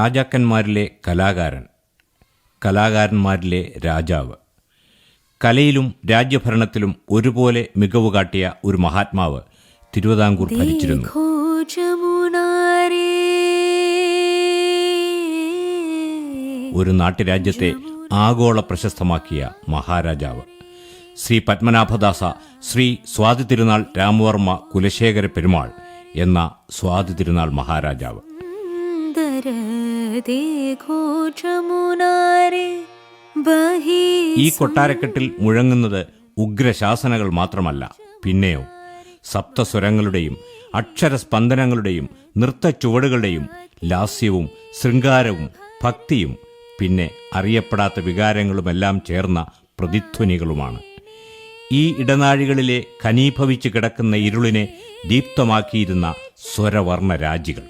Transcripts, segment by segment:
രാജാക്കന്മാരിലെ കലാകാരൻ കലാകാരന്മാരിലെ രാജാവ്. കലയിലും രാജ്യഭരണത്തിലും ഒരുപോലെ മികവ് കാട്ടിയ ഒരു മഹാത്മാവ് തിരുവിതാംകൂർ ഭരിച്ചിരുന്നു. ഒരു നാട്ടുരാജ്യത്തെ ആഗോള പ്രശസ്തമാക്കിയ മഹാരാജാവ്. ശ്രീ പത്മനാഭദാസ ശ്രീ സ്വാതി തിരുനാൾ രാമവർമ്മ കുലശേഖര പെരുമാൾ എന്ന സ്വാതി തിരുനാൾ മഹാരാജാവ്. ഈ കൊട്ടാരക്കെട്ടിൽ മുഴങ്ങുന്നത് ഉഗ്രശാസനകൾ മാത്രമല്ല പിന്നെയോ സപ്തസ്വരങ്ങളുടെയും അക്ഷരസ്പന്ദനങ്ങളുടെയും നൃത്തച്ചുവടുകളുടെയും ലാസ്യവും ശൃംഗാരവും ഭക്തിയും പിന്നെ അറിയപ്പെടാത്ത വികാരങ്ങളുമെല്ലാം ചേർന്ന പ്രതിധ്വനികളുമാണ്. ഈ ഇടനാഴികളിലെ ഖനീഭവിച്ച് കിടക്കുന്ന ഇരുളിനെ ദീപ്തമാക്കിയിരുന്ന സ്വരവർണ രാജികൾ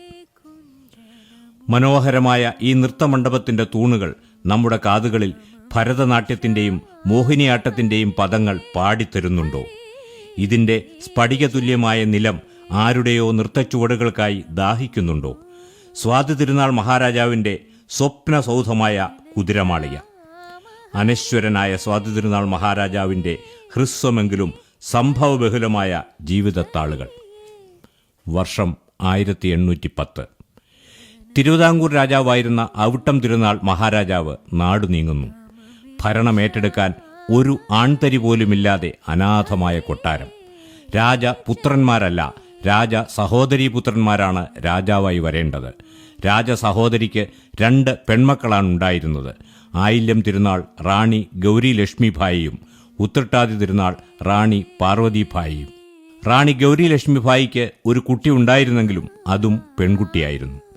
മനോഹരമായ ഈ നൃത്തമണ്ഡപത്തിന്റെ തൂണുകൾ നമ്മുടെ കാതുകളിൽ ഭരതനാട്യത്തിന്റെയും മോഹിനിയാട്ടത്തിന്റെയും പദങ്ങൾ പാടിത്തരുന്നുണ്ടോ? ഇതിന്റെ സ്ഫടികതുല്യമായ നിലം ആരുടെയോ നൃത്തച്ചുവടുകൾക്കായി ദാഹിക്കുന്നുണ്ടോ? സ്വാതി തിരുനാൾ മഹാരാജാവിന്റെ സ്വപ്നസൗധമായ കുതിരമാളിക. അനശ്വരനായ സ്വാതി തിരുനാൾ മഹാരാജാവിന്റെ ഹ്രസ്വമെങ്കിലും സംഭവബഹുലമായ ജീവിതത്താളുകൾ. വർഷം ആയിരത്തി എണ്ണൂറ്റി പത്ത്. തിരുവിതാംകൂർ രാജാവായിരുന്ന അവിട്ടം തിരുനാൾ മഹാരാജാവ് നാടു നീങ്ങുന്നു. ഭരണം ഏറ്റെടുക്കാൻ ഒരു ആൺതരി പോലുമില്ലാതെ അനാഥമായ കൊട്ടാരം. രാജ പുത്രന്മാരല്ല രാജ സഹോദരീപുത്രന്മാരാണ് രാജാവായി വരേണ്ടത്. രാജ സഹോദരിക്ക് രണ്ട് പെൺമക്കളാണ് ഉണ്ടായിരുന്നത്. ആയില്യം തിരുനാൾ റാണി ഗൗരി ലക്ഷ്മിഭായിയും ഉത്രട്ടാതി തിരുനാൾ റാണി പാർവതിഭായിയും. റാണി ഗൗരി ലക്ഷ്മിഭായിക്ക് ഒരു കുട്ടി ഉണ്ടായിരുന്നെങ്കിലും അതും പെൺകുട്ടിയായിരുന്നു.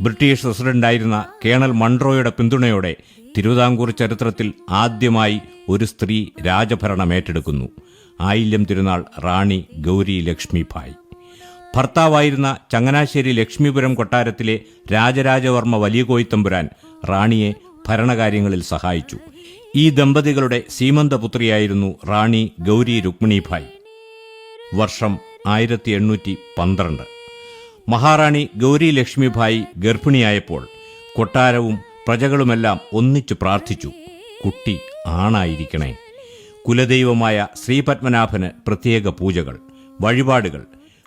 ബ്രിട്ടീഷ് പ്രസിഡന്റായിരുന്ന കേണൽ മൺട്രോയുടെ പിന്തുണയോടെ തിരുവിതാംകൂർ ചരിത്രത്തിൽ ആദ്യമായി ഒരു സ്ത്രീ രാജഭരണം ഏറ്റെടുക്കുന്നു. ആയില്യം തിരുനാൾ റാണി ഗൗരി ലക്ഷ്മിഭായ്. ഭർത്താവായിരുന്ന ചങ്ങനാശ്ശേരി ലക്ഷ്മിപുരം കൊട്ടാരത്തിലെ രാജരാജവർമ്മ വലിയ കോയിത്തമ്പുരാൻ റാണിയെ ഭരണകാര്യങ്ങളിൽ സഹായിച്ചു. ഈ ദമ്പതികളുടെ സീമന്തപുത്രിയായിരുന്നു റാണി ഗൗരി രുക്മിണിഭായ്. വർഷം ആയിരത്തി എണ്ണൂറ്റി പന്ത്രണ്ട്. മഹാറാണി ഗൗരി ലക്ഷ്മിഭായി ഗർഭിണിയായപ്പോൾ കൊട്ടാരവും പ്രജകളുമെല്ലാം ഒന്നിച്ചു പ്രാർത്ഥിച്ചു കുട്ടി ആണായിരിക്കണേ. കുലദൈവമായ ശ്രീപത്മനാഭന് പ്രത്യേക പൂജകൾ വഴിപാടുകൾ.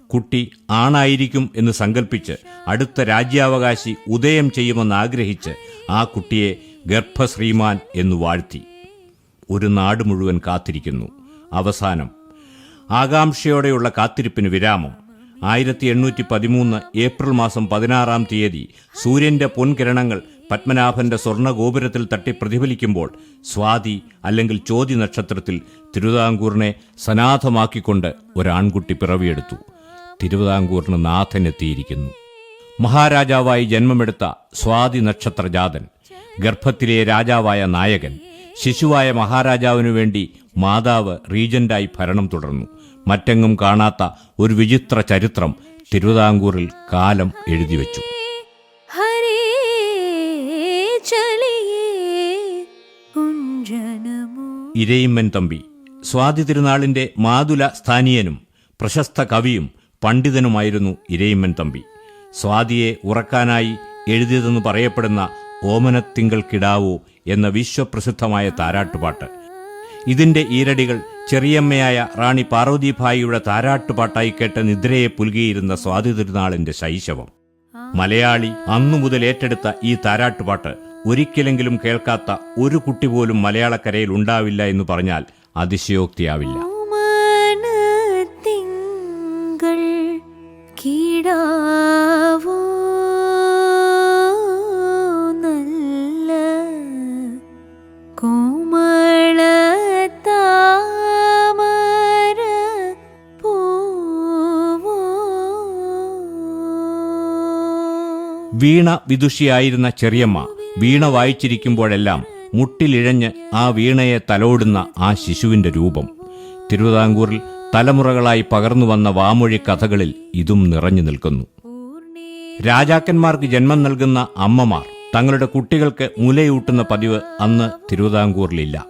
കുട്ടി ആണായിരിക്കും എന്ന് സങ്കല്പിച്ച് അടുത്ത രാജ്യാവകാശി ഉദയം ചെയ്യുമെന്ന് ആഗ്രഹിച്ച് ആ കുട്ടിയെ ഗർഭശ്രീമാൻ എന്നു വാഴ്ത്തി. ഒരു നാട് മുഴുവൻ കാത്തിരിക്കുന്നു. അവസാനം ആകാംക്ഷയോടെയുള്ള കാത്തിരിപ്പിന് വിരാമം. ആയിരത്തി എണ്ണൂറ്റി പതിമൂന്ന് ഏപ്രിൽ മാസം പതിനാറാം തീയതി സൂര്യന്റെ പൊൻകിരണങ്ങൾ പത്മനാഭന്റെ സ്വർണഗോപുരത്തിൽ തട്ടി പ്രതിഫലിക്കുമ്പോൾ സ്വാതി അല്ലെങ്കിൽ ചോതി നക്ഷത്രത്തിൽ തിരുവിതാംകൂറിനെ സനാഥമാക്കിക്കൊണ്ട് ഒരാൺകുട്ടി പിറവിയെടുത്തു. തിരുവിതാംകൂറിന് നാഥനെത്തിയിരിക്കുന്നു മഹാരാജാവായി ജന്മമെടുത്ത സ്വാതി നക്ഷത്രജാതൻ ഗർഭത്തിലെ രാജാവായ നായകൻ ശിശുവായ മഹാരാജാവിനു വേണ്ടി മാതാവ് റീജന്റായി ഭരണം തുടർന്നു. മറ്റെങ്ങും കാണാത്ത ഒരു വിചിത്ര ചരിത്രം തിരുവിതാംകൂറിൽ കാലം എഴുതിവെച്ചു ഇരയിമ്മൻ തമ്പി സ്വാതി തിരുനാളിന്റെ മാതുല സ്ഥാനീയനും പ്രശസ്ത കവിയും പണ്ഡിതനുമായിരുന്നു ഇരയിമ്മൻ തമ്പി. സ്വാതിയെ ഉറക്കാനായി എഴുതിയതെന്ന് പറയപ്പെടുന്ന ഓമനത്തിങ്കൾ കിടാവോ എന്ന വിശ്വപ്രസിദ്ധമായ താരാട്ടുപാട്ട്. ഇതിന്റെ ഈരടികൾ ചെറിയമ്മയായ റാണി പാർവതിഭായിയുടെ താരാട്ടുപാട്ടായി കേട്ട നിദ്രയെ പുൽകിയിരുന്ന സ്വാതി തിരുനാളിന്റെ ശൈശവം. മലയാളി അന്നു മുതൽ ഏറ്റെടുത്ത ഈ താരാട്ടുപാട്ട് ഒരിക്കലെങ്കിലും കേൾക്കാത്ത ഒരു കുട്ടി പോലും മലയാളക്കരയിൽ ഉണ്ടാവില്ല എന്ന് പറഞ്ഞാൽ അതിശയോക്തിയാവില്ല. വീണ വിദുഷിയായിരുന്ന ചെറിയമ്മ വീണ വായിച്ചിരിക്കുമ്പോഴെല്ലാം മുട്ടിലിഴഞ്ഞ് ആ വീണയെ തലോടുന്ന ആ ശിശുവിന്റെ രൂപം. തിരുവിതാംകൂറിൽ തലമുറകളായി പകർന്നു വന്ന വാമൊഴി കഥകളിൽ ഇതും നിറഞ്ഞു നിൽക്കുന്നു. രാജാക്കന്മാർക്ക് ജന്മം നൽകുന്ന അമ്മമാർ തങ്ങളുടെ കുട്ടികൾക്ക് മുലയൂട്ടുന്ന പതിവ് അന്ന് തിരുവിതാംകൂറിലില്ല.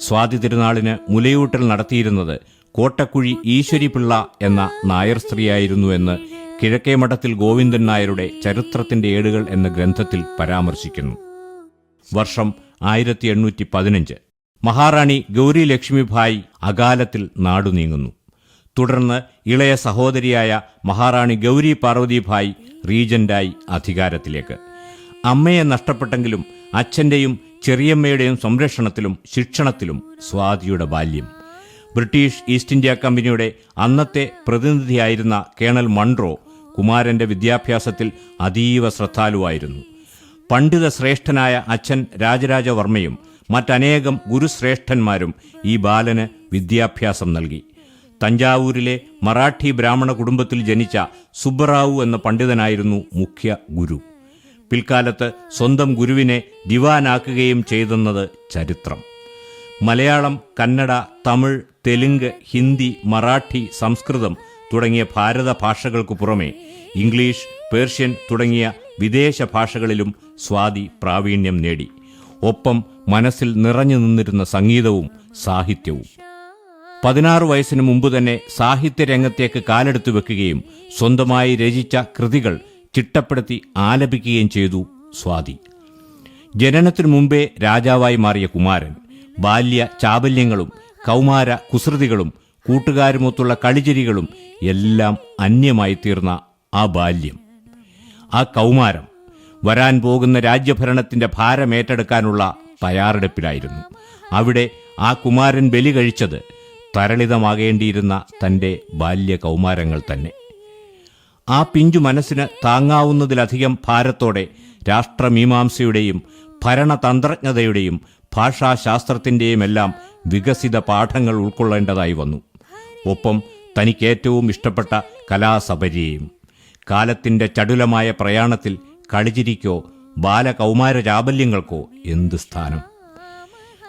സ്വാതി തിരുനാളിന് മുലയൂട്ടൽ നടത്തിയിരുന്നത് കോട്ടക്കുഴി ഈശ്വരി പിള്ള എന്ന നായർ സ്ത്രീയായിരുന്നു എന്ന് കിഴക്കേ മഠത്തിൽ ഗോവിന്ദൻ നായരുടെ ചരിത്രത്തിന്റെ ഏടുകൾ എന്ന ഗ്രന്ഥത്തിൽ പരാമർശിക്കുന്നു. വർഷം ആയിരത്തി എണ്ണൂറ്റി പതിനഞ്ച് മഹാറാണി ഗൗരി ലക്ഷ്മിഭായ് അകാലത്തിൽ നാടു നീങ്ങുന്നു. തുടർന്ന് ഇളയ സഹോദരിയായ മഹാറാണി ഗൗരി പാർവതിഭായ് റീജന്റായി അധികാരത്തിലേക്ക്. അമ്മയെ നഷ്ടപ്പെട്ടെങ്കിലും അച്ഛന്റെയും ചെറിയമ്മയുടെയും സംരക്ഷണത്തിലും ശിക്ഷണത്തിലും സ്വാതിയുടെ ബാല്യം. ബ്രിട്ടീഷ് ഈസ്റ്റ് ഇന്ത്യ കമ്പനിയുടെ അന്നത്തെ പ്രതിനിധിയായിരുന്ന കേണൽ മൺട്രോ കുമാരന്റെ വിദ്യാഭ്യാസത്തിൽ അതീവ ശ്രദ്ധാലുവായിരുന്നു. പണ്ഡിത ശ്രേഷ്ഠനായ അച്ഛൻ രാജരാജവർമ്മയും മറ്റനേകം ഗുരുശ്രേഷ്ഠന്മാരും ഈ ബാലന് വിദ്യാഭ്യാസം നൽകി. തഞ്ചാവൂരിലെ മറാഠി ബ്രാഹ്മണ കുടുംബത്തിൽ ജനിച്ച സുബ്ബറാവു എന്ന പണ്ഡിതനായിരുന്നു മുഖ്യ ഗുരു. പിൽക്കാലത്ത് സ്വന്തം ഗുരുവിനെ ദിവാനാക്കുകയും ചെയ്തെന്നത് ചരിത്രം. മലയാളം കന്നഡ തമിഴ് തെലുങ്ക് ഹിന്ദി മറാഠി സംസ്കൃതം തുടങ്ങിയ ഭാരത ഭാഷകൾക്കു പുറമെ ഇംഗ്ലീഷ് പേർഷ്യൻ തുടങ്ങിയ വിദേശ ഭാഷകളിലും സ്വാതി പ്രാവീണ്യം നേടി. ഒപ്പം മനസ്സിൽ നിറഞ്ഞു നിന്നിരുന്ന സംഗീതവും സാഹിത്യവും. പതിനാറ് വയസ്സിന് മുമ്പ് തന്നെ സാഹിത്യരംഗത്തേക്ക് കാലെടുത്തു വെക്കുകയും സ്വന്തമായി രചിച്ച കൃതികൾ ചിട്ടപ്പെടുത്തി ആലപിക്കുകയും ചെയ്തു സ്വാതി. ജനനത്തിനു മുമ്പേ രാജാവായി മാറിയ കുമാരൻ ബാല്യ ചാബല്യങ്ങളും കൗമാര കുസൃതികളും കൂട്ടുകാരുമൊത്തുള്ള കളിചിരികളും എല്ലാം അന്യമായി തീർന്ന ആ ബാല്യം. ആ കൗമാരം വരാൻ പോകുന്ന രാജ്യഭരണത്തിന്റെ ഭാരമേറ്റെടുക്കാനുള്ള തയ്യാറെടുപ്പിലായിരുന്നു. അവിടെ ആ കുമാരൻ ബലി കഴിച്ചത് തരളിതമാകേണ്ടിയിരുന്ന തന്റെ ബാല്യ കൗമാരങ്ങൾ തന്നെ. ആ പിഞ്ചു മനസ്സിന് താങ്ങാവുന്നതിലധികം ഭാരത്തോടെ രാഷ്ട്രമീമാംസയുടെയും ഭരണതന്ത്രജ്ഞതയുടെയും ഭാഷാശാസ്ത്രത്തിന്റെയുമെല്ലാം വികസിത പാഠങ്ങൾ ഉൾക്കൊള്ളേണ്ടതായി വന്നു. ഒപ്പം തനിക്കേറ്റവും ഇഷ്ടപ്പെട്ട കലാസപര്യയും കാലത്തിന്റെ ചടുലമായ പ്രയാണത്തിൽ കളിചിരിക്കോ ബാലകൗമാര ചാബല്യങ്ങൾക്കോ എന്ത് സ്ഥാനം?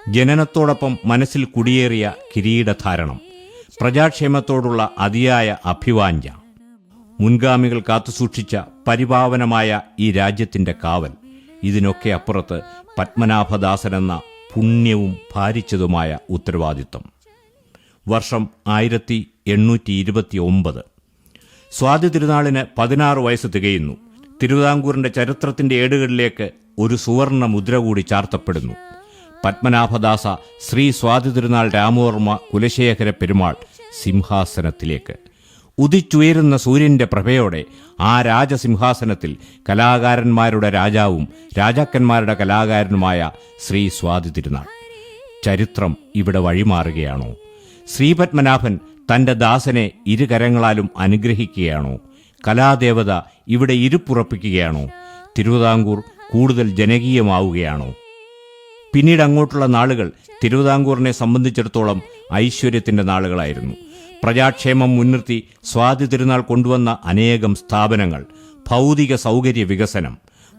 ജനനത്തോടൊപ്പം മനസ്സിൽ കുടിയേറിയ കിരീടധാരണം പ്രജാക്ഷേമത്തോടുള്ള അതിയായ അഭിവാഞ്ച മുൻഗാമികൾ കാത്തുസൂക്ഷിച്ച പരിപാവനമായ ഈ രാജ്യത്തിന്റെ കാവൽ ഇതിനൊക്കെ അപ്പുറത്ത് പത്മനാഭദാസനെന്ന പുണ്യവും ഭാരിച്ചതുമായ ഉത്തരവാദിത്വം. വർഷം ആയിരത്തി എണ്ണൂറ്റി ഇരുപത്തി ഒമ്പത് സ്വാതി തിരുനാളിന് പതിനാറ് വയസ്സ് തികയുന്നു. തിരുവിതാംകൂറിന്റെ ചരിത്രത്തിന്റെ ഏടുകളിലേക്ക് ഒരു സുവർണ മുദ്ര കൂടി ചാർത്തപ്പെടുന്നു. പത്മനാഭദാസ ശ്രീ സ്വാതി തിരുനാൾ രാമവർമ്മ കുലശേഖര പെരുമാൾ സിംഹാസനത്തിലേക്ക്. ഉദിച്ചുയരുന്ന സൂര്യന്റെ പ്രഭയോടെ ആ രാജസിംഹാസനത്തിൽ കലാകാരന്മാരുടെ രാജാവും രാജാക്കന്മാരുടെ കലാകാരനുമായ ശ്രീ സ്വാതി തിരുനാൾ. ചരിത്രം ഇവിടെ വഴിമാറുകയാണോ? ശ്രീപത്മനാഭൻ തന്റെ ദാസനെ ഇരുകരങ്ങളാലും അനുഗ്രഹിക്കുകയാണോ? കലാദേവത ഇവിടെ ഇരുപ്പുറപ്പിക്കുകയാണോ തിരുവിതാംകൂർ കൂടുതൽ ജനകീയമാവുകയാണോ? പിന്നീട് അങ്ങോട്ടുള്ള നാളുകൾ തിരുവിതാംകൂറിനെ സംബന്ധിച്ചിടത്തോളം ഐശ്വര്യത്തിന്റെ നാളുകളായിരുന്നു. പ്രജാക്ഷേമം മുൻനിർത്തി സ്വാതി തിരുനാൾ കൊണ്ടുവന്ന അനേകം സ്ഥാപനങ്ങൾ ഭൗതിക സൗകര്യ വികസനം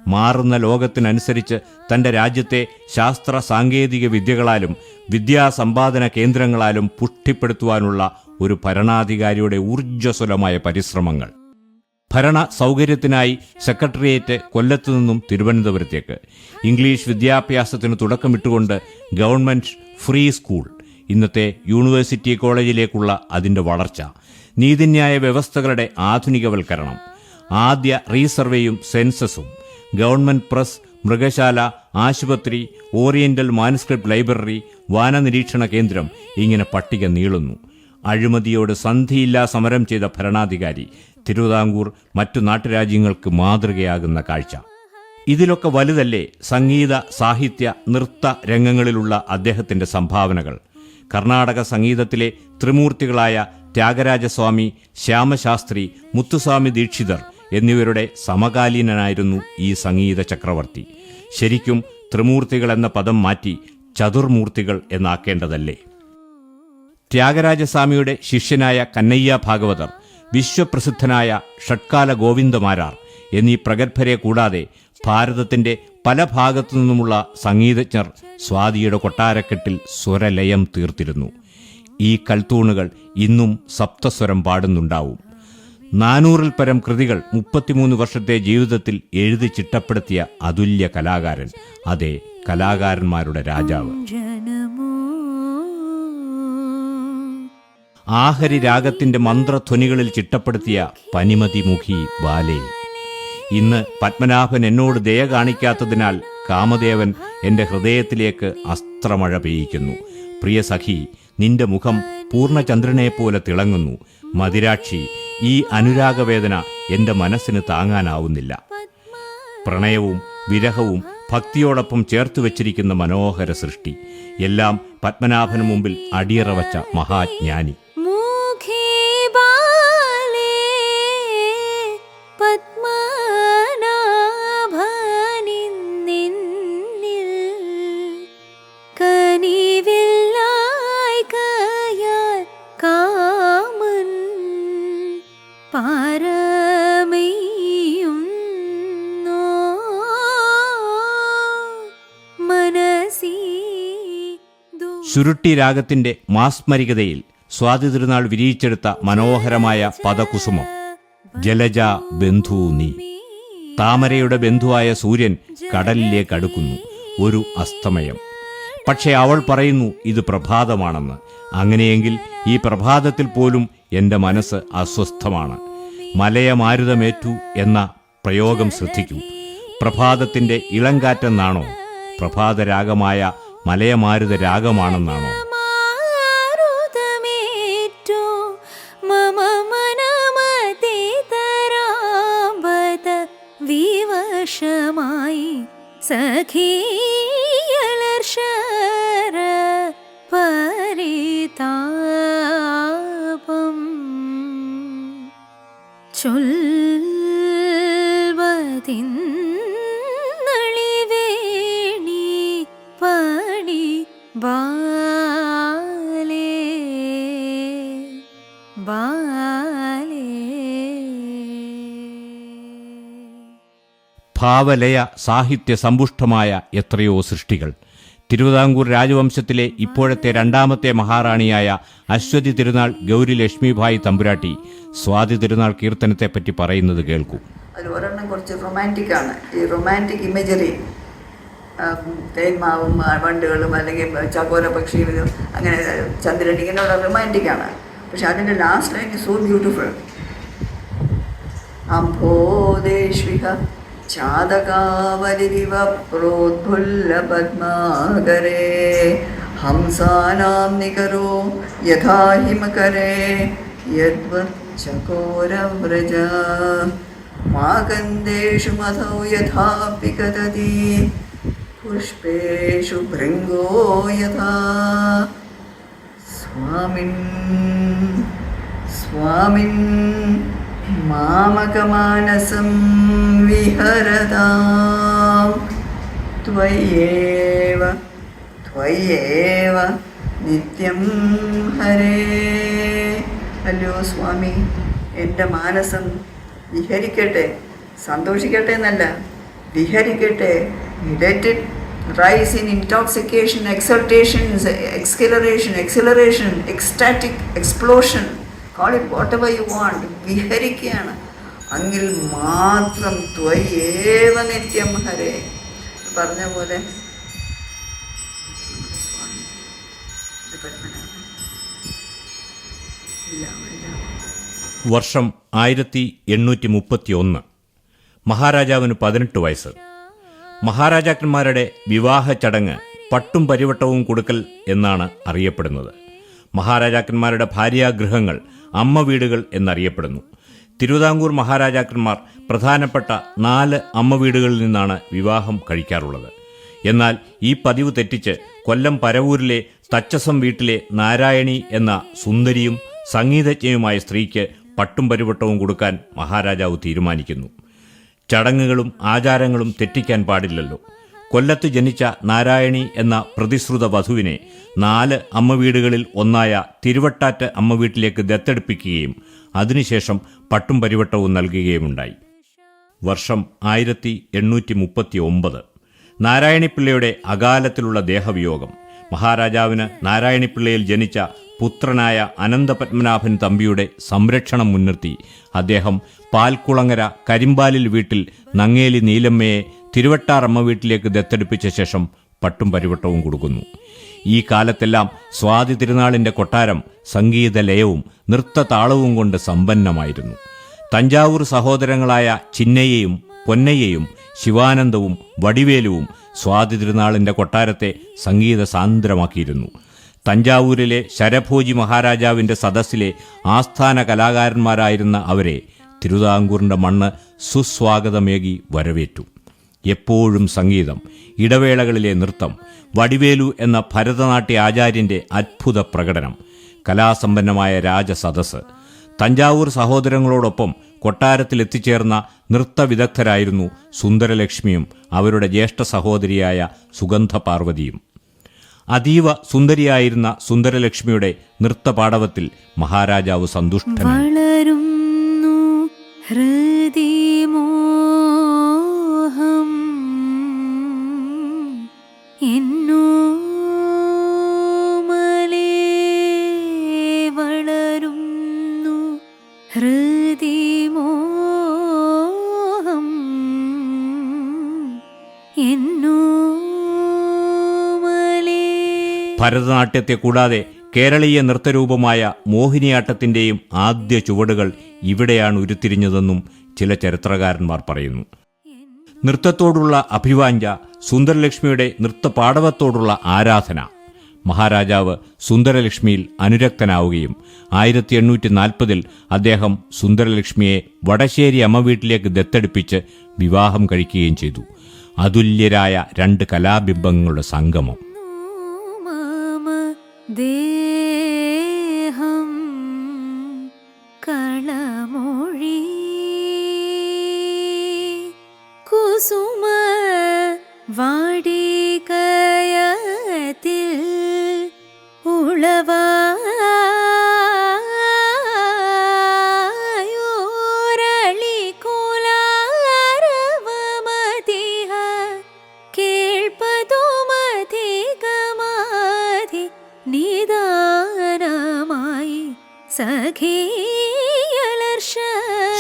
മാറുന്ന ലോകത്തിനനുസരിച്ച് തന്റെ രാജ്യത്തെ ശാസ്ത്ര സാങ്കേതിക വിദ്യകളാലും വിദ്യാസമ്പാദന കേന്ദ്രങ്ങളാലും പുഷ്ടിപ്പെടുത്തുവാനുള്ള ഒരു ഭരണാധികാരിയുടെ ഊർജസ്വലമായ പരിശ്രമങ്ങൾ. ഭരണ സൗകര്യത്തിനായി സെക്രട്ടേറിയറ്റ് കൊല്ലത്തു നിന്നും തിരുവനന്തപുരത്തേക്ക്. ഇംഗ്ലീഷ് വിദ്യാഭ്യാസത്തിന് തുടക്കമിട്ടുകൊണ്ട് ഗവൺമെന്റ് ഫ്രീ സ്കൂൾ ഇന്നത്തെ യൂണിവേഴ്സിറ്റി കോളേജിലേക്കുള്ള അതിന്റെ വളർച്ച നീതിന്യായ വ്യവസ്ഥകളുടെ ആധുനികവൽക്കരണം ആദ്യ റീസർവേയും സെൻസസും ഗവൺമെന്റ് പ്രസ് മൃഗശാല ആശുപത്രി ഓറിയന്റൽ മാനുസ്ക്രിപ്റ്റ് ലൈബ്രറി വാനനിരീക്ഷണ കേന്ദ്രം ഇങ്ങനെ പട്ടിക നീളുന്നു. അഴിമതിയോട് സന്ധിയില്ലാ സമരം ചെയ്ത ഭരണാധികാരി തിരുവിതാംകൂർ മറ്റു നാട്ടുരാജ്യങ്ങൾക്ക് മാതൃകയാകുന്ന കാഴ്ച. ഇതിലൊക്കെ വലുതല്ലേ സംഗീത സാഹിത്യ നൃത്ത രംഗങ്ങളിലുള്ള അദ്ദേഹത്തിന്റെ സംഭാവനകൾ. കർണാടക സംഗീതത്തിലെ ത്രിമൂർത്തികളായ ത്യാഗരാജസ്വാമി ശ്യാമശാസ്ത്രി മുത്തുസ്വാമി ദീക്ഷിതർ എന്നിവരുടെ സമകാലീനനായിരുന്നു ഈ സംഗീത ചക്രവർത്തി. ശരിക്കും ത്രിമൂർത്തികൾ എന്ന പദം മാറ്റി ചതുർമൂർത്തികൾ എന്നാക്കേണ്ടതല്ലേ? ത്യാഗരാജസ്വാമിയുടെ ശിഷ്യനായ കന്നയ്യ ഭാഗവതർ വിശ്വപ്രസിദ്ധനായ ഷട്കാല ഗോവിന്ദമാരാർ എന്നീ പ്രഗത്ഭരെ കൂടാതെ ഭാരതത്തിന്റെ പല ഭാഗത്തു നിന്നുമുള്ള സംഗീതജ്ഞർ സ്വാതിയുടെ കൊട്ടാരക്കെട്ടിൽ സ്വരലയം തീർത്തിരുന്നു. ഈ കൽത്തൂണുകൾ ഇന്നും സപ്തസ്വരം പാടുന്നുണ്ടാവും. നാനൂറിൽ പരം കൃതികൾ മുപ്പത്തിമൂന്ന് വർഷത്തെ ജീവിതത്തിൽ എഴുതി ചിട്ടപ്പെടുത്തിയ അതുല്യ കലാകാരൻ അതെ കലാകാരന്മാരുടെ രാജാവ്. ആഹരി രാഗത്തിന്റെ മന്ത്രധ്വനികളിൽ ചിട്ടപ്പെടുത്തിയ പനിമതിമുഖി ബാലേ. ഇന്ന് പത്മനാഭൻ എന്നോട് ദയ കാണിക്കാത്തതിനാൽ കാമദേവൻ എന്റെ ഹൃദയത്തിലേക്ക് അസ്ത്രമഴ പെയ്യിക്കുന്നു. പ്രിയ സഖി നിന്റെ മുഖം പൂർണചന്ദ്രനെ പോലെ തിളങ്ങുന്നു. മതിരാക്ഷി ഈ അനുരാഗവേദന എന്റെ മനസ്സിന് താങ്ങാനാവുന്നില്ല. പ്രണയവും വിരഹവും ഭക്തിയോടൊപ്പം ചേർത്തു വച്ചിരിക്കുന്ന മനോഹര സൃഷ്ടി. എല്ലാം പത്മനാഭന് മുമ്പിൽ അടിയറവച്ച മഹാജ്ഞാനി. ചുരുട്ടി രാഗത്തിന്റെ മാസ്മരികതയിൽ സ്വാതി തിരുനാൾ വിരിയിച്ചെടുത്ത മനോഹരമായ പദകുസുമം. ജലജ ബന്ധു നീ. താമരയുടെ ബന്ധുവായ സൂര്യൻ കടലിലേക്ക് അടുക്കുന്നു. ഒരു അസ്തമയം. പക്ഷേ അവൾ പറയുന്നു ഇത് പ്രഭാതമാണെന്ന്. അങ്ങനെയെങ്കിൽ ഈ പ്രഭാതത്തിൽ പോലും എന്റെ മനസ്സ് അസ്വസ്ഥമാണ്. മലയമാരുതമേറ്റു എന്ന പ്രയോഗം ശ്രദ്ധിക്കൂ. പ്രഭാതത്തിന്റെ ഇളങ്കാറ്റെന്നാണോ പ്രഭാതരാഗമായ മലയമാരുത രാഗമാണെന്നാണോ? വിവശമായി പരിതാപം. ചൊൽവതിന്നളിവേണി ഭാവലയ സാഹിത്യ സമ്പുഷ്ടമായ എത്രയോ സൃഷ്ടികൾ. തിരുവിതാംകൂർ രാജവംശത്തിലെ ഇപ്പോഴത്തെ രണ്ടാമത്തെ മഹാറാണിയായ അശ്വതി തിരുനാൾ ഗൗരി ലക്ഷ്മിഭായ് തമ്പുരാട്ടി സ്വാതി തിരുനാൾ കീർത്തനത്തെ പറ്റി പറയുന്നത് കേൾക്കൂ. അതിൽ ഒരെണ്ണം കുറച്ച് റൊമാന്റിക് ആണ്. ഈ റൊമാന്റിക് ഇമേജറി തേന്മാവും വണ്ടുകളും അല്ലെങ്കിൽ ചകോര പക്ഷി അങ്ങനെ ചന്ദ്രൻ ഇങ്ങനെയുള്ള റൊമാന്റിക് ആണ്. പക്ഷെ അതിന്റെ ലാസ്റ്റ് ലൈൻ സോ ബ്യൂട്ടിഫുൾ അംഭോദേഷ്വിക പ്രോദ്ഫുല്ല പദ്മാകരേ ഹംസാനാം നികരോ യഥാ ഹിമകരേ. യദ്വച്ചകോരവ്രജ മാകന്ദേഷു മധൗ യഥാ വികദതി പുഷ്പേഷു ഭൃംഗോ യഥാ. സ്വാമിൻ സ്വാമിൻ. മാമകമാനസം വിഹരതാം ത്വയേവ ത്വയേവ നിത്യം ഹരേ അല്ലയോ സ്വാമി എന്റെ മാനസം വിഹരിക്കട്ടെ സന്തോഷിക്കട്ടെ എന്നല്ല വിഹരിക്കട്ടെ. Let rise in intoxication exaltations exhilaration exhilaration ecstatic explosion call whatever you want വിഹരിക്കുകയാണ്. അങ്ങിൽ മാത്രം ത്വയേവ നിത്യം ഹരേ. പറഞ്ഞ പോലെ വർഷം ആയിരത്തി എണ്ണൂറ്റി മുപ്പത്തി ഒന്ന് മഹാരാജാവിന് പതിനെട്ട് വയസ്സ്. മഹാരാജാക്കന്മാരുടെ വിവാഹ ചടങ്ങ് പട്ടും പരിവട്ടവും കൊടുക്കൽ എന്നാണ് അറിയപ്പെടുന്നത്. മഹാരാജാക്കന്മാരുടെ ഭാര്യാഗൃഹങ്ങൾ അമ്മ വീടുകൾ എന്നറിയപ്പെടുന്നു. തിരുവിതാംകൂർ മഹാരാജാക്കന്മാർ പ്രധാനപ്പെട്ട നാല് അമ്മ വീടുകളിൽ നിന്നാണ് വിവാഹം കഴിക്കാറുള്ളത്. എന്നാൽ ഈ പതിവ് തെറ്റിച്ച് കൊല്ലം പരവൂരിലെ തച്ചസം വീട്ടിലെ നാരായണി എന്ന സുന്ദരിയും സംഗീതജ്ഞയുമായ സ്ത്രീക്ക് പട്ടും പരിവട്ടവും കൊടുക്കാൻ മഹാരാജാവ് തീരുമാനിക്കുന്നു. ചടങ്ങുകളും ആചാരങ്ങളും തെറ്റിക്കാൻ പാടില്ലല്ലോ. കൊല്ലത്ത് ജനിച്ച നാരായണി എന്ന പ്രതിശ്രുത വധുവിനെ നാല് അമ്മ വീടുകളിൽ ഒന്നായ തിരുവട്ടാറ്റ് അമ്മ വീട്ടിലേക്ക് ദത്തെടുപ്പിക്കുകയും അതിനുശേഷം പട്ടും പരിവട്ടവും നൽകുകയുമുണ്ടായി. വർഷം ആയിരത്തി എണ്ണൂറ്റി മുപ്പത്തി ഒമ്പത് നാരായണിപ്പിള്ളയുടെ അകാലത്തിലുള്ള ദേഹവിയോഗം. മഹാരാജാവിന് നാരായണിപ്പിള്ളയിൽ ജനിച്ച പുത്രനായ അനന്തപത്മനാഭൻ തമ്പിയുടെ സംരക്ഷണം മുൻനിർത്തി. അദ്ദേഹം പാൽക്കുളങ്ങര കരിമ്പാലിൽ വീട്ടിൽ നങ്ങേലി നീലമ്മയെ തിരുവട്ടാറമ്മ വീട്ടിലേക്ക് ദത്തെടുപ്പിച്ച ശേഷം പട്ടും പരിവട്ടവും കൊടുക്കുന്നു. ഈ കാലത്തെല്ലാം സ്വാതി തിരുനാളിന്റെ കൊട്ടാരം സംഗീത ലയവും നൃത്ത താളവും കൊണ്ട് സമ്പന്നമായിരുന്നു. തഞ്ചാവൂർ സഹോദരങ്ങളായ ചിന്നയെയും പൊന്നയെയും ശിവാനന്ദവും വടിവേലുവും സ്വാതി തിരുനാളിന്റെ കൊട്ടാരത്തെ സംഗീത സാന്ദ്രമാക്കിയിരുന്നു. തഞ്ചാവൂരിലെ ശരഭോജി മഹാരാജാവിന്റെ സദസ്സിലെ ആസ്ഥാന കലാകാരന്മാരായിരുന്ന അവരെ തിരുവിതാംകൂറിന്റെ മണ്ണ് സുസ്വാഗതമേകി വരവേറ്റു. എപ്പോഴും സംഗീതം ഇടവേളകളിലെ നൃത്തം വടിവേലു എന്ന ഭരതനാട്യ ആചാര്യന്റെ അത്ഭുത പ്രകടനം കലാസമ്പന്നമായ രാജസദസ് തഞ്ചാവൂർ സഹോദരങ്ങളോടൊപ്പം കൊട്ടാരത്തിൽ എത്തിച്ചേർന്ന നൃത്തവിദഗ്ധരായിരുന്നു സുന്ദരലക്ഷ്മിയും അവരുടെ ജ്യേഷ്ഠ സഹോദരിയായ സുഗന്ധപാർവതിയും. അതീവ സുന്ദരിയായിരുന്ന സുന്ദരലക്ഷ്മിയുടെ നൃത്തപാടവത്തിൽ മഹാരാജാവ് സന്തുഷ്ടനായി. ഭരതനാട്യത്തെ കൂടാതെ കേരളീയ നൃത്തരൂപമായ മോഹിനിയാട്ടത്തിന്റെയും ആദ്യ ചുവടുകൾ ഇവിടെയാണ് ഉരുത്തിരിഞ്ഞതെന്നും ചില ചരിത്രകാരന്മാർ പറയുന്നു. നൃത്തത്തോടുള്ള അഭിവാഞ്ച സുന്ദരലക്ഷ്മിയുടെ നൃത്തപാടവത്തോടുള്ള ആരാധന. മഹാരാജാവ് സുന്ദരലക്ഷ്മിയിൽ അനുരക്തനാവുകയും ആയിരത്തി എണ്ണൂറ്റി നാൽപ്പതിൽ അദ്ദേഹം സുന്ദരലക്ഷ്മിയെ വടശ്ശേരി അമ്മ വീട്ടിലേക്ക് ദത്തെടുപ്പിച്ച് വിവാഹം കഴിക്കുകയും ചെയ്തു. അതുല്യരായ രണ്ട് കലാബിംബങ്ങളുടെ സംഗമം. दे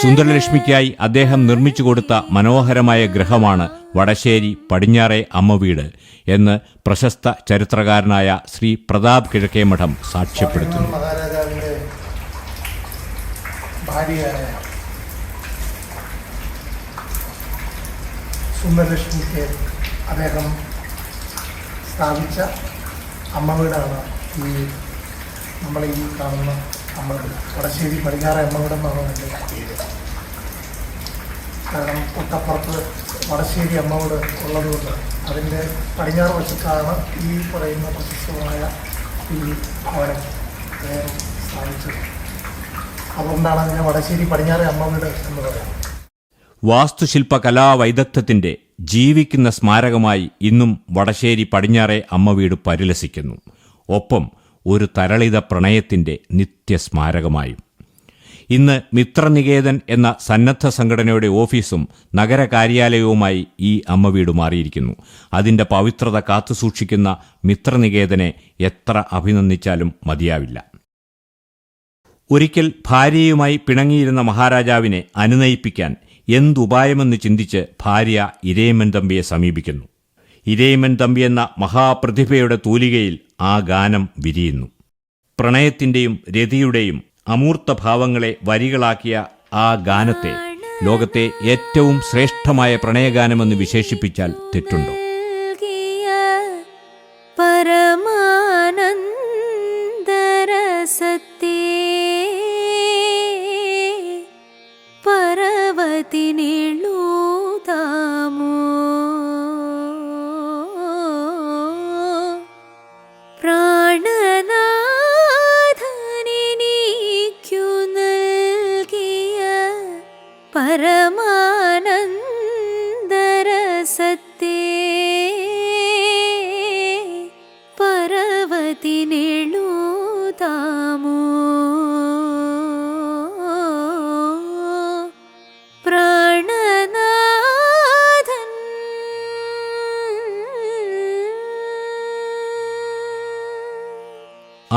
സുന്ദരലക്ഷ്മിക്കായി അദ്ദേഹം നിർമ്മിച്ചു കൊടുത്ത മനോഹരമായ ഗ്രഹമാണ് വടശ്ശേരി പടിഞ്ഞാറെ അമ്മ വീട് എന്ന് പ്രശസ്ത ചരിത്രകാരനായ ശ്രീ പ്രതാപ് കിഴക്കേമഠം സാക്ഷ്യപ്പെടുത്തുന്നു. സുന്ദരലക്ഷ്മിക്ക് അദ്ദേഹം സ്ഥാപിച്ച അമ്മ വീടാണ് ഈ നമ്മൾ ഈ കാണുന്ന അമ്മ വീട്. വടശ്ശേരി പടിഞ്ഞാറ അമ്മ വീടെന്നാണ് എന്റെ പേര്. കാരണം തൊട്ടപ്പുറത്ത് വടശ്ശേരി അമ്മയോട് ഉള്ളതുകൊണ്ട് അതിന്റെ പടിഞ്ഞാറ് വശത്താണ് ഈ പറയുന്ന പ്രശസ്തമായ ഈ ഭവനം സ്ഥാപിച്ചത്. അതുകൊണ്ടാണ് അതിനെ വടശ്ശേരി പടിഞ്ഞാറ് അമ്മ വീട് എന്ന് പറയുന്നത് വാസ്തുശില്പ കലാവൈദഗ്ധ്യത്തിന്റെ ജീവിക്കുന്ന സ്മാരകമായി ഇന്നും വടശ്ശേരി പടിഞ്ഞാറെ അമ്മ വീട് പരിലസിക്കുന്നു. ഒപ്പം ഒരു തരളിത പ്രണയത്തിന്റെ നിത്യസ്മാരകമായും. ഇന്ന് മിത്രനികേതൻ എന്ന സന്നദ്ധ സംഘടനയുടെ ഓഫീസും നഗര കാര്യാലയവുമായി ഈ അമ്മ വീട് മാറിയിരിക്കുന്നു. അതിന്റെ പവിത്രത കാത്തുസൂക്ഷിക്കുന്ന മിത്രനികേതനെ എത്ര അഭിനന്ദിച്ചാലും മതിയാവില്ല. ഒരിക്കൽ ഭാര്യയുമായി പിണങ്ങിയിരുന്ന മഹാരാജാവിനെ അനുനയിപ്പിക്കാൻ എന്തുപായമെന്ന് ചിന്തിച്ച് ഭാര്യ ഇരേമൻ തമ്പിയെ സമീപിക്കുന്നു. ഇരേമൻ തമ്പി എന്ന മഹാപ്രതിഭയുടെ തൂലികയിൽ ആ ഗാനം വിരിയുന്നു. പ്രണയത്തിന്റെയും രതിയുടെയും അമൂർത്ത ഭാവങ്ങളെ വരികളാക്കിയ ആ ഗാനത്തെ ലോകത്തെ ഏറ്റവും ശ്രേഷ്ഠമായ പ്രണയഗാനമെന്ന് വിശേഷിപ്പിച്ചാൽ തെറ്റുണ്ടോ? പരമാനന്ദരസത്തേ പർവതിനിളൂതാമോ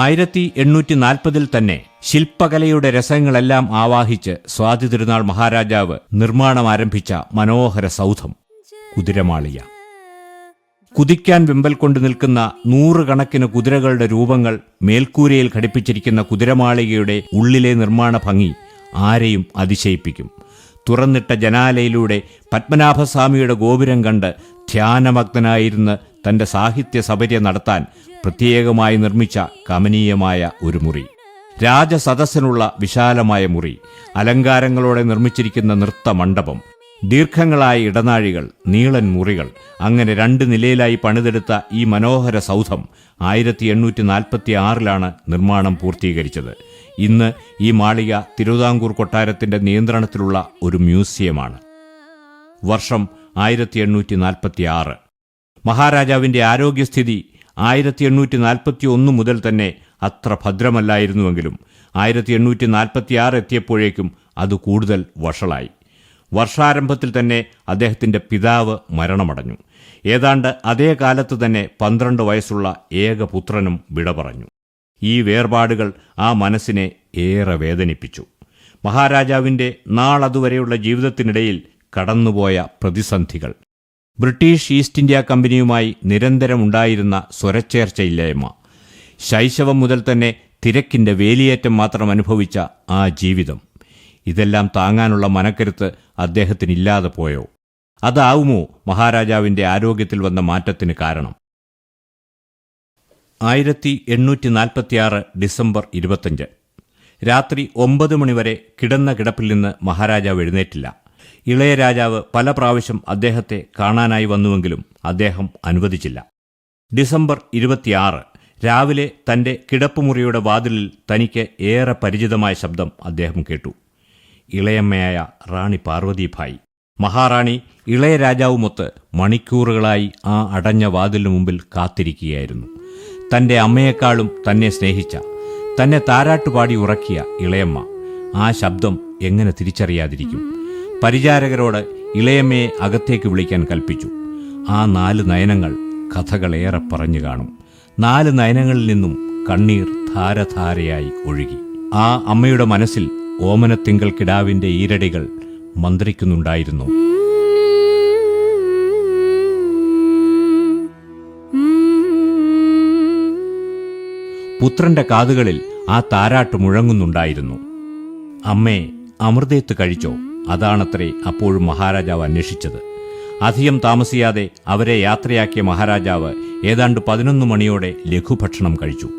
ആയിരത്തി എണ്ണൂറ്റി നാൽപ്പതിൽ തന്നെ ശില്പകലയുടെ രസങ്ങളെല്ലാം ആവാഹിച്ച് സ്വാതി തിരുനാൾ മഹാരാജാവ് നിർമ്മാണം ആരംഭിച്ച മനോഹര സൗധം കുതിരമാളിയ കുതിക്കാൻ വെമ്പൽ കൊണ്ടു നിൽക്കുന്ന നൂറുകണക്കിന് കുതിരകളുടെ രൂപങ്ങൾ മേൽക്കൂരയിൽ ഘടിപ്പിച്ചിരിക്കുന്ന കുതിരമാളികയുടെ ഉള്ളിലെ നിർമ്മാണ ഭംഗി ആരെയും അതിശയിപ്പിക്കും. തുറന്നിട്ട ജനാലയിലൂടെ പത്മനാഭസ്വാമിയുടെ ഗോപുരം കണ്ട് ധ്യാനമഗ്നായിരുന്ന് തന്റെ സാഹിത്യ സപര്യ നടത്താൻ പ്രത്യേകമായി നിർമ്മിച്ച കമനീയമായ ഒരു മുറി. രാജസദസ്സിനുള്ള വിശാലമായ മുറി അലങ്കാരങ്ങളോടെ നിർമ്മിച്ചിരിക്കുന്ന നൃത്തമണ്ഡപം ദീർഘങ്ങളായ ഇടനാഴികൾ നീളൻ മുറികൾ അങ്ങനെ രണ്ട് നിലയിലായി പണിതെടുത്ത ഈ മനോഹര സൗധം ആയിരത്തി എണ്ണൂറ്റി നാൽപ്പത്തി ആറിലാണ് നിർമ്മാണം പൂർത്തീകരിച്ചത്. ഇന്ന് ഈ മാളിക തിരുവിതാംകൂർ കൊട്ടാരത്തിന്റെ നിയന്ത്രണത്തിലുള്ള ഒരു മ്യൂസിയമാണ്. വർഷം ആയിരത്തി എണ്ണൂറ്റി നാൽപ്പത്തി ആറ് മഹാരാജാവിന്റെ ആരോഗ്യസ്ഥിതി ആയിരത്തി എണ്ണൂറ്റി നാൽപ്പത്തി ഒന്ന് മുതൽ തന്നെ അത്ര ഭദ്രമല്ലായിരുന്നുവെങ്കിലും ആയിരത്തി എണ്ണൂറ്റി നാൽപ്പത്തി ആറ് എത്തിയപ്പോഴേക്കും അത് കൂടുതൽ വഷളായി. വർഷാരംഭത്തിൽ തന്നെ അദ്ദേഹത്തിന്റെ പിതാവ് മരണമടഞ്ഞു. ഏതാണ്ട് അതേ കാലത്ത് തന്നെ പന്ത്രണ്ട് വയസ്സുള്ള ഏക പുത്രനും വിട പറഞ്ഞു. ഈ വേർപാടുകൾ ആ മനസ്സിനെ ഏറെ വേദനിപ്പിച്ചു. മഹാരാജാവിന്റെ നാളതുവരെയുള്ള ജീവിതത്തിനിടയിൽ കടന്നുപോയ പ്രതിസന്ധികൾ. ബ്രിട്ടീഷ് ഈസ്റ്റ് ഇന്ത്യ കമ്പനിയുമായി നിരന്തരമുണ്ടായിരുന്ന സ്വരച്ചേർച്ചയില്ലായ്മ. ശൈശവം മുതൽ തന്നെ തിരക്കിന്റെ വേലിയേറ്റം മാത്രം അനുഭവിച്ച ആ ജീവിതം. ഇതെല്ലാം താങ്ങാനുള്ള മനക്കരുത്ത് അദ്ദേഹത്തിനില്ലാതെ പോയോ? അതാവുമോ മഹാരാജാവിന്റെ ആരോഗ്യത്തിൽ വന്ന മാറ്റത്തിന് കാരണം? ആയിരത്തി എണ്ണൂറ്റി നാൽപ്പത്തിയാറ് ഡിസംബർ ഇരുപത്തഞ്ച് രാത്രി ഒമ്പത് മണിവരെ കിടന്ന കിടപ്പിൽ നിന്ന് മഹാരാജാവ് എഴുന്നേറ്റില്ല. ഇളയ രാജാവ് പല പ്രാവശ്യം അദ്ദേഹത്തെ കാണാനായി വന്നുവെങ്കിലും അദ്ദേഹം അനുവദിച്ചില്ല. ഡിസംബർ ഇരുപത്തിയാറ് രാവിലെ തന്റെ കിടപ്പുമുറിയുടെ വാതിലിൽ തനിക്ക് ഏറെ പരിചിതമായ ശബ്ദം അദ്ദേഹം കേട്ടു. ഇളയമ്മയായ റാണി പാർവതിഭായി. മഹാറാണി ഇളയ രാജാവുമൊത്ത് മണിക്കൂറുകളായി ആ അടഞ്ഞ വാതിലിനു മുമ്പിൽ കാത്തിരിക്കുകയായിരുന്നു. തന്റെ അമ്മയെക്കാളും തന്നെ സ്നേഹിച്ച തന്നെ താരാട്ടുപാടി ഉറക്കിയ ഇളയമ്മ ആ ശബ്ദം എങ്ങനെ തിരിച്ചറിയാതിരിക്കും? പരിചാരകരോട് ഇളയമ്മയെ അകത്തേക്ക് വിളിക്കാൻ കൽപ്പിച്ചു. ആ നാല് നയനങ്ങൾ കഥകളേറെ പറഞ്ഞു കാണും. നാല് നയനങ്ങളിൽ നിന്നും കണ്ണീർ ധാരധാരയായി ഒഴുകി. ആ അമ്മയുടെ മനസ്സിൽ ഓമനത്തിങ്കൾ കിടാവിന്റെ ഈരടികൾ മന്ത്രിക്കുന്നുണ്ടായിരുന്നു. പുത്രന്റെ കാതുകളിൽ ആ താരാട്ട് മുഴങ്ങുന്നുണ്ടായിരുന്നു. അമ്മേ അമൃതേത്ത് കഴിച്ചോ? അതാണത്രേ അപ്പോഴും മഹാരാജാവ് അന്വേഷിച്ചത്. അധികം താമസിയാതെ അവരെ യാത്രയാക്കിയ മഹാരാജാവ് ഏതാണ്ട് പതിനൊന്ന് മണിയോടെ ലഘുഭക്ഷണം കഴിച്ചു.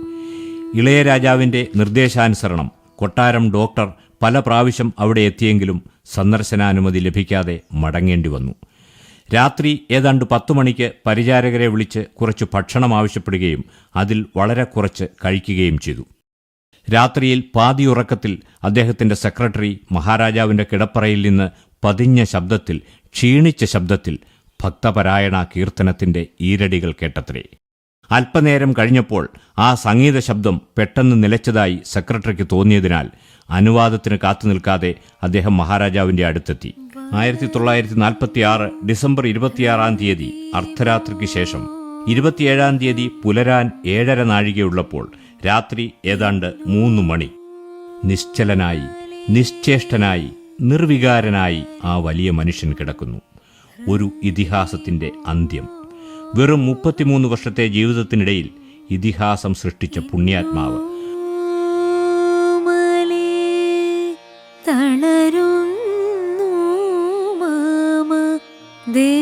ഇളയരാജാവിന്റെ നിർദ്ദേശാനുസരണം കൊട്ടാരം ഡോക്ടർ പല പ്രാവശ്യം അവിടെ എത്തിയെങ്കിലും സന്ദർശനാനുമതി ലഭിക്കാതെ മടങ്ങേണ്ടി വന്നു. രാത്രി ഏതാണ്ട് പത്തു മണിക്ക് പരിചാരകരെ വിളിച്ച് കുറച്ച് ഭക്ഷണം ആവശ്യപ്പെടുകയും അതിൽ വളരെ കുറച്ച് കഴിക്കുകയും ചെയ്തു. രാത്രിയിൽ പാതിയുറക്കത്തിൽ അദ്ദേഹത്തിന്റെ സെക്രട്ടറി മഹാരാജാവിന്റെ കിടപ്പറയിൽ നിന്ന് പതിഞ്ഞ ശബ്ദത്തിൽ ക്ഷീണിച്ച ശബ്ദത്തിൽ ഭക്തപരായണ കീർത്തനത്തിന്റെ ഈരടികൾ കേട്ടത്രേ. അല്പനേരം കഴിഞ്ഞപ്പോൾ ആ സംഗീത ശബ്ദം പെട്ടെന്ന് നിലച്ചതായി സെക്രട്ടറിക്ക് തോന്നിയതിനാൽ അനുവാദത്തിന് കാത്തു നിൽക്കാതെ അദ്ദേഹം മഹാരാജാവിന്റെ അടുത്തെത്തി. ആയിരത്തി തൊള്ളായിരത്തി നാൽപ്പത്തി ആറ് ഡിസംബർ ഇരുപത്തിയാറാം തീയതി അർദ്ധരാത്രിക്ക് ശേഷം ഇരുപത്തിയേഴാം തീയതി പുലരാൻ ഏഴര നാഴികയുള്ളപ്പോൾ രാത്രി ഏതാണ്ട് മൂന്നു മണി. നിശ്ചലനായി നിശ്ചേഷ്ടനായി നിർവികാരനായി ആ വലിയ മനുഷ്യൻ കിടക്കുന്നു. ഒരു ഇതിഹാസത്തിന്റെ അന്ത്യം. വെറും മുപ്പത്തിമൂന്ന് വർഷത്തെ ജീവിതത്തിനിടയിൽ ഇതിഹാസം സൃഷ്ടിച്ച പുണ്യാത്മാവ്. തളരുന്നു മാമ ദേഹം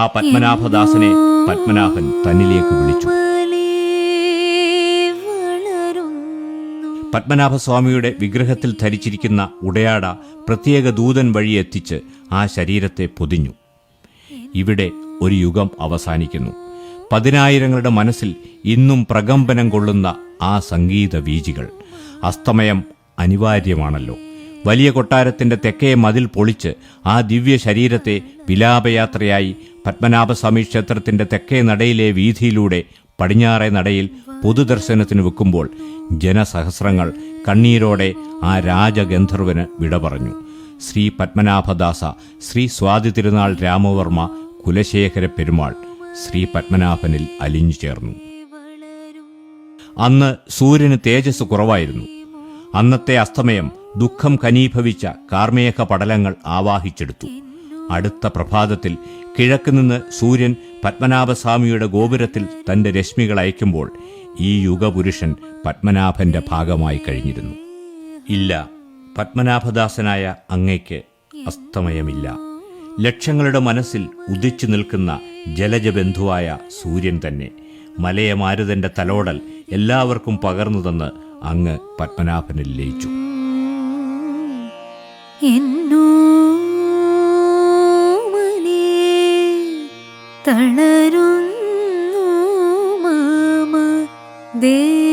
ആ പത്മനാഭദാസനെ പത്മനാഭൻ തന്നിലേക്ക് വിളിച്ചു. പത്മനാഭസ്വാമിയുടെ വിഗ്രഹത്തിൽ ധരിച്ചിരിക്കുന്ന ഉടയാട പ്രത്യേക ദൂതൻ വഴി എത്തിച്ച് ആ ശരീരത്തെ പൊതിഞ്ഞു. ഇവിടെ ഒരു യുഗം അവസാനിക്കുന്നു. പതിനായിരങ്ങളുടെ മനസ്സിൽ ഇന്നും പ്രകമ്പനം കൊള്ളുന്ന ആ സംഗീത വീജികൾ അസ്തമയം അനിവാര്യമാണല്ലോ. വലിയ കൊട്ടാരത്തിന്റെ തെക്കേ മതിൽ പൊളിച്ച് ആ ദിവ്യ ശരീരത്തെ വിലാപയാത്രയായി പത്മനാഭസ്വാമി ക്ഷേത്രത്തിന്റെ തെക്കേ നടയിലെ വീതിയിലൂടെ പടിഞ്ഞാറേ നടയിൽ പൊതുദർശനത്തിന് വെക്കുമ്പോൾ ജനസഹസ്രങ്ങൾ കണ്ണീരോടെ ആ രാജഗന്ധർവന് വിട പറഞ്ഞു. ശ്രീ പത്മനാഭദാസ ശ്രീ സ്വാതി തിരുനാൾ രാമവർമ്മ കുലശേഖര പെരുമാൾ ശ്രീ പത്മനാഭനിൽ അലിഞ്ഞു ചേർന്നു. അന്ന് സൂര്യന് തേജസ് കുറവായിരുന്നു. അന്നത്തെ അസ്തമയം ദുഃഖം കനീഭവിച്ച കാർമേഘ പടലങ്ങൾ ആവാഹിച്ചെടുത്തു. അടുത്ത പ്രഭാതത്തിൽ കിഴക്ക് നിന്ന് സൂര്യൻ പത്മനാഭസ്വാമിയുടെ ഗോപുരത്തിൽ തന്റെ രശ്മികൾ അയക്കുമ്പോൾ ഈ യുഗപുരുഷൻ പത്മനാഭന്റെ ഭാഗമായി കഴിഞ്ഞിരുന്നു. ഇല്ല പത്മനാഭദാസനായ അങ്ങയ്ക്ക് അസ്തമയമില്ല. ലക്ഷങ്ങളുടെ മനസ്സിൽ ഉദിച്ചു നിൽക്കുന്ന ജലജബന്ധുവായ സൂര്യൻ തന്നെ മലയമാരുതന്റെ തലോടൽ എല്ലാവർക്കും പകർന്നു തന്ന് അങ്ങ് പത്മനാഭനിൽ ലയിച്ചു. തളരുന്നു മാമ ദേ